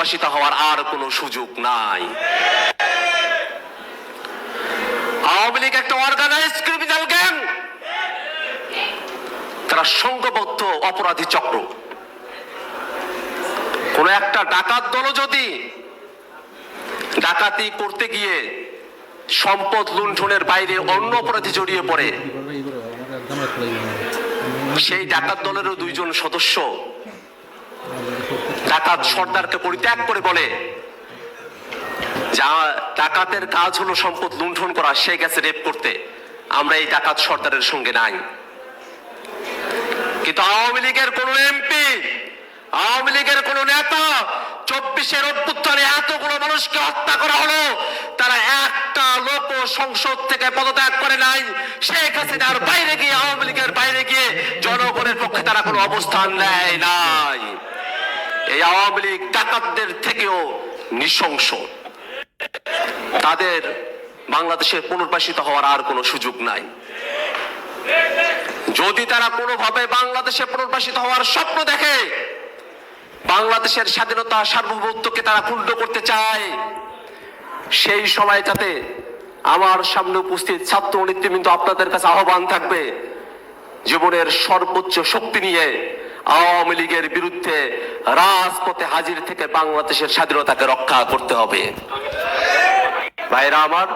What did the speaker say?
নির্বাসিত হওয়ার আর কোনো সুযোগ নাই। আওয়ামী লীগ একটা অর্গানাইজ ক্রিমিনাল গ্যাং তারা সংঘবদ্ধ অপরাধী চক্র। কোন একটা ডাকাত দল যদি ডাকাতি করতে গিয়ে সম্পদ লুণ্ঠনের বাইরে অন্য অপরাধী জড়িয়ে পড়ে, সেই ডাকাত দলেরও দুইজন সদস্য ডাকাত সর্দারকে পরিত্যাগ করে বলে, যা ডাকাতের কাজ হলো সম্পদ লুণ্ঠন করা, সে গেছে রেপ করতে। আমরা এই ডাকাত সর্দারের সঙ্গে নাই। কিন্তু আওয়ামী লীগের কোন এমপি, আওয়ামী লীগের কোন নেতা চব্বিশের অভ্যুত্থানে এতগুলো মানুষকে হত্যা করা হলো, তারা একটা লোক সংসদ থেকে পদত্যাগ করে নাই। শেখ হাসিনার বাইরে গিয়ে, আওয়ামী লীগের বাইরে গিয়ে জনগণের পক্ষে তারা কোনো অবস্থান নেয় নাই। এই আওয়ামী লীগ ডাকাতদের থেকেও নৃশংস। তাদের বাংলাদেশে পুনর্বাসিত হওয়ার আর কোনো সুযোগ নাই। যদি তারা কোনোভাবে বাংলাদেশে পুনর্বাসিত হওয়ার স্বপ্ন দেখে, বাংলাদেশের স্বাধীনতা সার্বভৌমত্বকে তারা ক্ষুণ্ণ করতে চায়, সেই সময়টাতে আমার সামনে উপস্থিত ছাত্র নেতৃবৃন্দ আপনাদের কাছে আহ্বান থাকবে, জীবনের সর্বোচ্চ শক্তি নিয়ে আওয়ামী লীগের বিরুদ্ধে রাজপথে হাজির থেকে বাংলাদেশের স্বাধীনতাকে রক্ষা করতে হবে। ভাইরা আমার